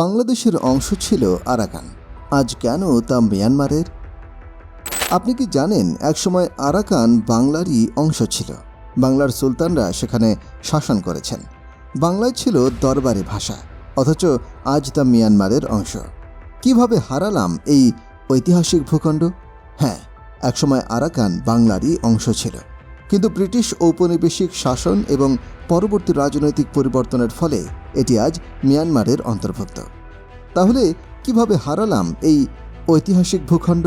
বাংলাদেশের অংশ ছিল আরাকান। আজ কেন তা মিয়ানমারের? আপনি কি জানেন, একসময় আরাকান বাংলারই অংশ ছিল। বাংলার সুলতানরা সেখানে শাসন করেছেন। বাংলায় ছিল দরবারি ভাষা, অথচ আজ তা মিয়ানমারের অংশ। কীভাবে হারালাম এই ঐতিহাসিক ভূখণ্ড? হ্যাঁ একসময় আরাকান বাংলারই অংশ ছিল। কিন্তু ব্রিটিশ ঔপনিবেশিক শাসন এবং পরবর্তী রাজনৈতিক পরিবর্তনের ফলে এটি আজ মিয়ানমারের অন্তর্ভুক্ত। তাহলে কীভাবে হারালাম এই ঐতিহাসিক ভূখণ্ড?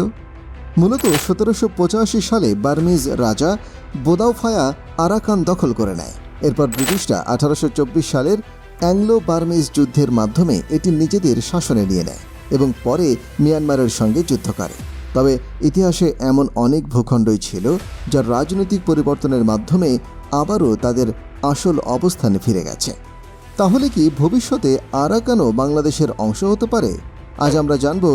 মূলত সতেরোশো পঁচাশি সালে বার্মিজ রাজা বোদাউফায়া আরাকান দখল করে নেয়। এরপর ব্রিটিশরা আঠারোশো চব্বিশ সালের অ্যাংলো বার্মিজ যুদ্ধের মাধ্যমে এটি নিজেদের শাসনে নিয়ে নেয় এবং পরে মিয়ানমারের সঙ্গে যুদ্ধ করে। তবে ইতিহাসে এমন অনেক ভূখণ্ডই ছিল, যার রাজনৈতিক পরিবর্তনের মাধ্যমে আবারও তাদের আসল অবস্থানে ফিরে গেছে। তাহলে কি ভবিষ্যতে আরাকানও বাংলাদেশের অংশ হতে পারে? আজ আমরা জানব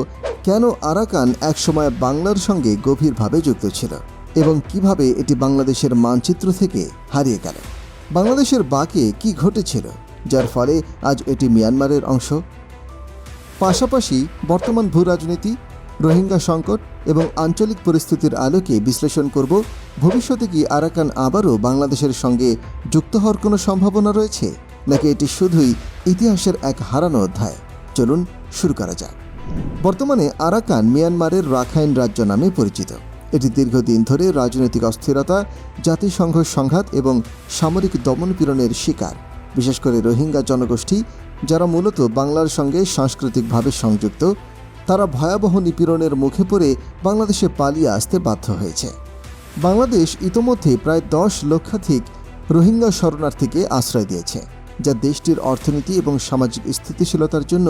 কেন আরাকান একসময় বাংলার সঙ্গে গভীরভাবে যুক্ত ছিল এবং কীভাবে এটি বাংলাদেশের মানচিত্র থেকে হারিয়ে গেল। বাংলাদেশের বাকে কি ঘটেছিল, যার ফলে আজ এটি মিয়ানমারের অংশ? পাশাপাশি বর্তমান ভূ রাজনীতি রোহিঙ্গা সংকট এবং আঞ্চলিক পরিস্থিতির আলোকে বিশ্লেষণ করব, ভবিষ্যতে কি আরাকান আবারও বাংলাদেশের সঙ্গে যুক্ত হওয়ার কোনো সম্ভাবনা রয়েছে? নাকি এটি শুধুই ইতিহাসের এক হারানো অধ্যায়? চলুন শুরু করা যাক। বর্তমানে আরাকান মিয়ানমারের রাখাইন রাজ্য নামে পরিচিত। এটি দীর্ঘদিন ধরে রাজনৈতিক অস্থিরতা, জাতিসংঘ সংঘাত এবং সামরিক দমনপীড়নের শিকার। বিশেষ করে রোহিঙ্গা জনগোষ্ঠী, যারা মূলত বাংলার সঙ্গে সাংস্কৃতিকভাবে সংযুক্ত তারা ভয়াবহ নিপীড়নের মুখে পড়ে বাংলাদেশে পালিয়ে আসতে বাধ্য হয়েছে। বাংলাদেশ ইতোমধ্যে প্রায় দশ লক্ষাধিক রোহিঙ্গা শরণার্থীকে আশ্রয় দিয়েছে, যা দেশটির অর্থনীতি এবং সামাজিক স্থিতিশীলতার জন্য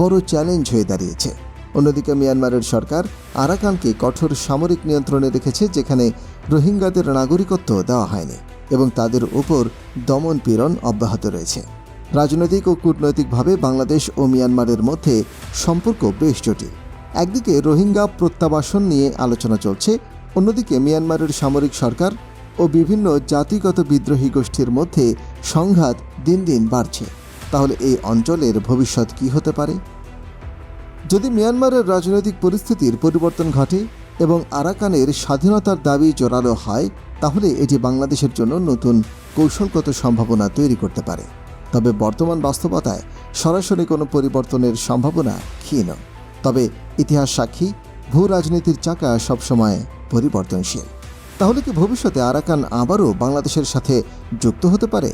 বড় চ্যালেঞ্জ হয়ে দাঁড়িয়েছে। অন্যদিকে মিয়ানমারের সরকার আরাকানকে কঠোর সামরিক নিয়ন্ত্রণে রেখেছে, যেখানে রোহিঙ্গাদের নাগরিকত্ব দেওয়া হয়নি এবং তাদের উপর দমন পীড়ন অব্যাহত রয়েছে। রাজনৈতিক ও কূটনৈতিকভাবে বাংলাদেশ ও মিয়ানমারের মধ্যে সম্পর্ক বেশ জটিল। একদিকে রোহিঙ্গা প্রত্যাবাসন নিয়ে আলোচনা চলছে, অন্যদিকে মিয়ানমারের সামরিক সরকার ও বিভিন্ন জাতিগত বিদ্রোহী গোষ্ঠীর মধ্যে সংঘাত দিন দিন বাড়ছে। তাহলে এই অঞ্চলের ভবিষ্যৎ কি হতে পারে? যদি মিয়ানমারের রাজনৈতিক পরিস্থিতির পরিবর্তন ঘটে এবং আরাকানের স্বাধীনতার দাবি জোরালো হয়, তাহলে এটি বাংলাদেশের জন্য নতুন কৌশলগত সম্ভাবনা তৈরি করতে পারে। তবে বর্তমান বাস্তবতায় সরাসরি কোনো পরিবর্তনের সম্ভাবনা ক্ষীণ। তবে ইতিহাস সাক্ষী, ভূ রাজনীতির চাকা সবসময় পরিবর্তনশীল। তাহলে কি ভবিষ্যতে আরাকান আবারও বাংলাদেশের সাথে যুক্ত হতে পারে?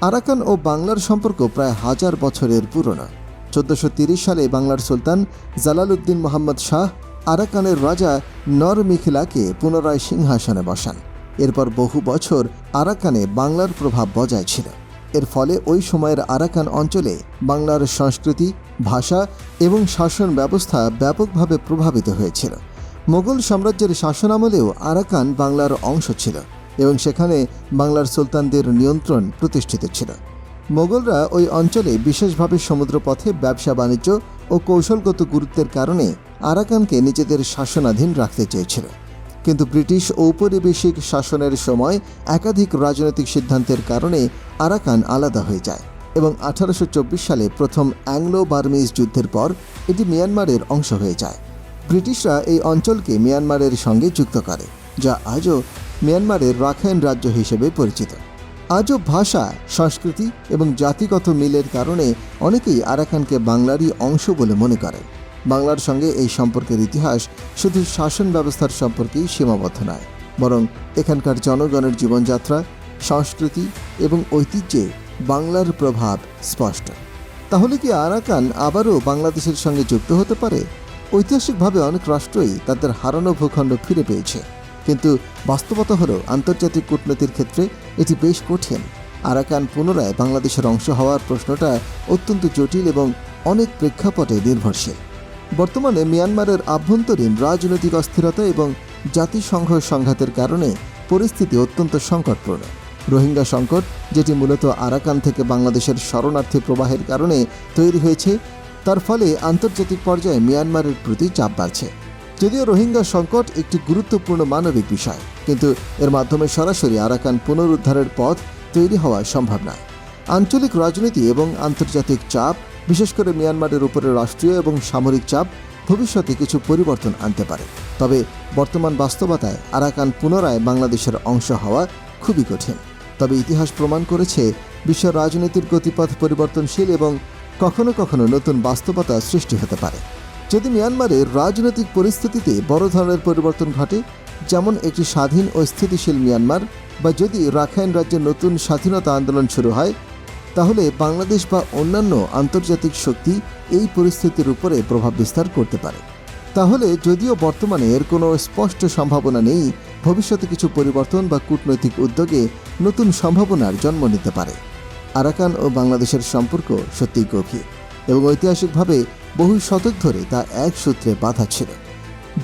আরাকান ও বাংলার সম্পর্ক প্রায় হাজার বছরের পুরনো। চোদ্দশো সালে বাংলার সুলতান জালালউদ্দিন মোহাম্মদ শাহ আরাকানের রাজা নর মিখিলাকে পুনরায় সিংহাসনে বসান। এরপর বহু বছর আরাকানে বাংলার প্রভাব বজায় ছিল। এর ফলে ওই সময়ের আরাকান অঞ্চলে বাংলার সংস্কৃতি, ভাষা এবং শাসন ব্যবস্থা ব্যাপকভাবে প্রভাবিত হয়েছিল। মোগল সাম্রাজ্যের শাসনামলেও আরাকান বাংলার অংশ ছিল এবং সেখানে বাংলার সুলতানদের নিয়ন্ত্রণ প্রতিষ্ঠিত ছিল। মোগলরা ওই অঞ্চলে বিশেষভাবে সমুদ্রপথে ব্যবসা বাণিজ্য ও কৌশলগত গুরুত্বের কারণে আরাকানকে নিজেদের শাসনাধীন রাখতে চেয়েছিল। কিন্তু ব্রিটিশ ঔপনিবেশিক শাসনের সময় একাধিক রাজনৈতিক সিদ্ধান্তের কারণে আরাকান আলাদা হয়ে যায় এবং আঠারোশো চব্বিশ সালে প্রথম অ্যাংলো বার্মিজ যুদ্ধের পর এটি মিয়ানমারের অংশ হয়ে যায়। ব্রিটিশরা এই অঞ্চলকে মিয়ানমারের সঙ্গে যুক্ত করে, যা আজও মিয়ানমারের রাখাইন রাজ্য হিসেবে পরিচিত। আজও ভাষা, সংস্কৃতি এবং জাতিগত মিলের কারণে অনেকেই আরাকানকে বাংলারই অংশ বলে মনে করেন বাংলার সঙ্গে এই সম্পর্কের ইতিহাস শুধু শাসন ব্যবস্থার সম্পর্কেই সীমাবদ্ধ নয়, বরং এখানকার জনগণের জীবনযাত্রা, সংস্কৃতি এবং ঐতিহ্যে বাংলার প্রভাব স্পষ্ট। তাহলে কি আরাকান আবারও বাংলাদেশের সঙ্গে যুক্ত হতে পারে? ঐতিহাসিকভাবে অনেক রাষ্ট্রই তাদের হারানো ভূখণ্ড ফিরে পেয়েছে, কিন্তু বাস্তবতা হলো আন্তর্জাতিক কূটনীতির ক্ষেত্রে এটি বেশ কঠিন। আরাকান পুনরায় বাংলাদেশের অংশ হওয়ার প্রশ্নটা অত্যন্ত জটিল এবং অনেক প্রেক্ষাপটে নির্ভরশীল। বর্তমানে মিয়ানমারের আভ্যন্তরীণ রাজনৈতিক অস্থিরতা এবং জাতিসংঘ সংঘাতের কারণে পরিস্থিতি অত্যন্ত সংকটপূর্ণ। রোহিঙ্গা সংকট, যেটি মূলত আরাকান থেকে বাংলাদেশের শরণার্থী প্রবাহের কারণে তৈরি হয়েছে, তার ফলে আন্তর্জাতিক পর্যায়ে মিয়ানমারের প্রতি চাপ বাড়ছে। যদিও রোহিঙ্গা সংকট একটি গুরুত্বপূর্ণ মানবিক বিষয়, কিন্তু এর মাধ্যমে সরাসরি আরাকান পুনরুদ্ধারের পথ তৈরি হওয়া সম্ভব নয়। আঞ্চলিক রাজনীতি এবং আন্তর্জাতিক চাপ বিশেষ করে মিয়ানমারের উপরে রাষ্ট্রীয় এবং সামরিক চাপ ভবিষ্যতে কিছু পরিবর্তন আনতে পারে। তবে বর্তমান বাস্তবতায় আরাকান পুনরায় বাংলাদেশের অংশ হওয়া খুবই কঠিন। তবে ইতিহাস প্রমাণ করেছে বিশ্ব রাজনীতির গতিপথ পরিবর্তনশীল এবং কখনো কখনো নতুন বাস্তবতা সৃষ্টি হতে পারে। যদি মিয়ানমারের রাজনৈতিক পরিস্থিতিতে বড় ধরনের পরিবর্তন ঘটে, যেমন একটি স্বাধীন ও স্থিতিশীল মিয়ানমার, বা যদি রাখাইন রাজ্যে নতুন স্বাধীনতা আন্দোলন শুরু হয় তাহলে বাংলাদেশ বা অন্যান্য আন্তর্জাতিক শক্তি এই পরিস্থিতির উপরে প্রভাব বিস্তার করতে পারে। তাহলে যদিও বর্তমানে এর কোনো স্পষ্ট সম্ভাবনা নেই, ভবিষ্যতে কিছু পরিবর্তন বা কূটনৈতিক উদ্যোগে নতুন সম্ভাবনার জন্ম নিতে পারে। আরাকান ও বাংলাদেশের সম্পর্ক সত্যিই গভীর এবং ঐতিহাসিকভাবে বহু শতক ধরে তা এক সূত্রে বাধা ছিল।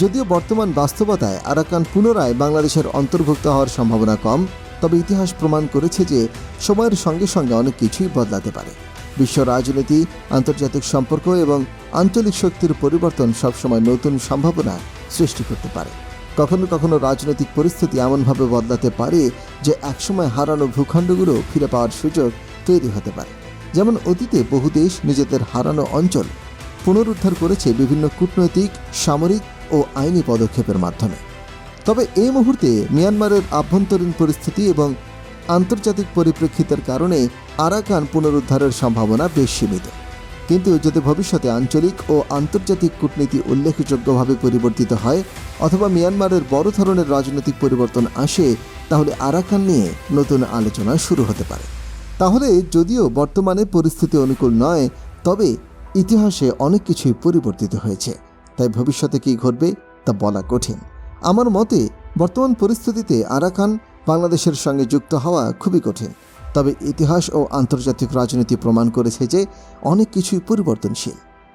যদিও বর্তমান বাস্তবতায় আরাকান পুনরায় বাংলাদেশের অন্তর্ভুক্ত হওয়ার সম্ভাবনা কম তবে ইতিহাস প্রমাণ করেছে যে সময়ের সঙ্গে সঙ্গে অনেক কিছুই বদলাতে পারে। বিশ্ব রাজনীতি, আন্তর্জাতিক সম্পর্ক এবং আঞ্চলিক শক্তির পরিবর্তন সবসময় নতুন সম্ভাবনা সৃষ্টি করতে পারে। কখনো কখনো রাজনৈতিক পরিস্থিতি এমনভাবে বদলাতে পারে যে একসময় হারানো ভূখণ্ডগুলো ফিরে পাওয়ার সুযোগ তৈরি হতে পারে। যেমন অতীতে বহু দেশ নিজেদের হারানো অঞ্চল পুনরুদ্ধার করেছে বিভিন্ন কূটনৈতিক, সামরিক ও আইনি পদক্ষেপের মাধ্যমে। তবে এই মুহূর্তে মিয়ানমারের আভ্যন্তরীণ পরিস্থিতি এবং আন্তর্জাতিক পরিপ্রেক্ষিতের কারণে আরাকান পুনরুদ্ধারের সম্ভাবনা বেশ সীমিত। কিন্তু যদি ভবিষ্যতে আঞ্চলিক ও আন্তর্জাতিক কূটনীতি উল্লেখযোগ্যভাবে পরিবর্তিত হয় অথবা মিয়ানমারের বড় ধরনের রাজনৈতিক পরিবর্তন আসে, তাহলে আরাকান নিয়ে নতুন আলোচনা শুরু হতে পারে। তাহলে যদিও বর্তমানে পরিস্থিতি অনুকূল নয়, তবে ইতিহাসে অনেক কিছুই পরিবর্তিত হয়েছে। তাই ভবিষ্যতে কী ঘটবে তা বলা কঠিন। আমার মতে, বর্তমান পরিস্থিতিতে আরাকান বাংলাদেশের সঙ্গে যুক্ত হওয়া খুবই কঠিন। তবে ইতিহাস ও আন্তর্জাতিক রাজনীতি প্রমাণ করেছে যে অনেক কিছুই পরিবর্তনশীল।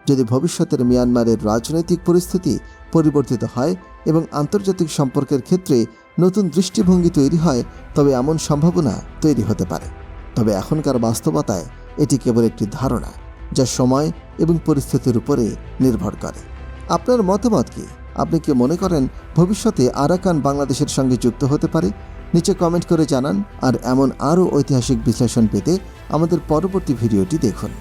যদি ভবিষ্যতের মিয়ানমারের রাজনৈতিক পরিস্থিতি পরিবর্তিত হয় এবং আন্তর্জাতিক সম্পর্কের ক্ষেত্রে নতুন দৃষ্টিভঙ্গি তৈরি হয়, তবে এমন সম্ভাবনা তৈরি হতে পারে। তবে এখনকার বাস্তবতায় এটি কেবল একটি ধারণা, যা সময় এবং পরিস্থিতির উপরে নির্ভর করে। আপনার মতামত কি? আপনি কি মনে করেন ভবিষ্যতে আরাকান বাংলাদেশের সঙ্গে যুক্ত হতে পারে? নিচে কমেন্ট করে জানান, আর এমন আরও ঐতিহাসিক বিশ্লেষণ পেতে আমাদের পরবর্তী ভিডিওটি দেখুন।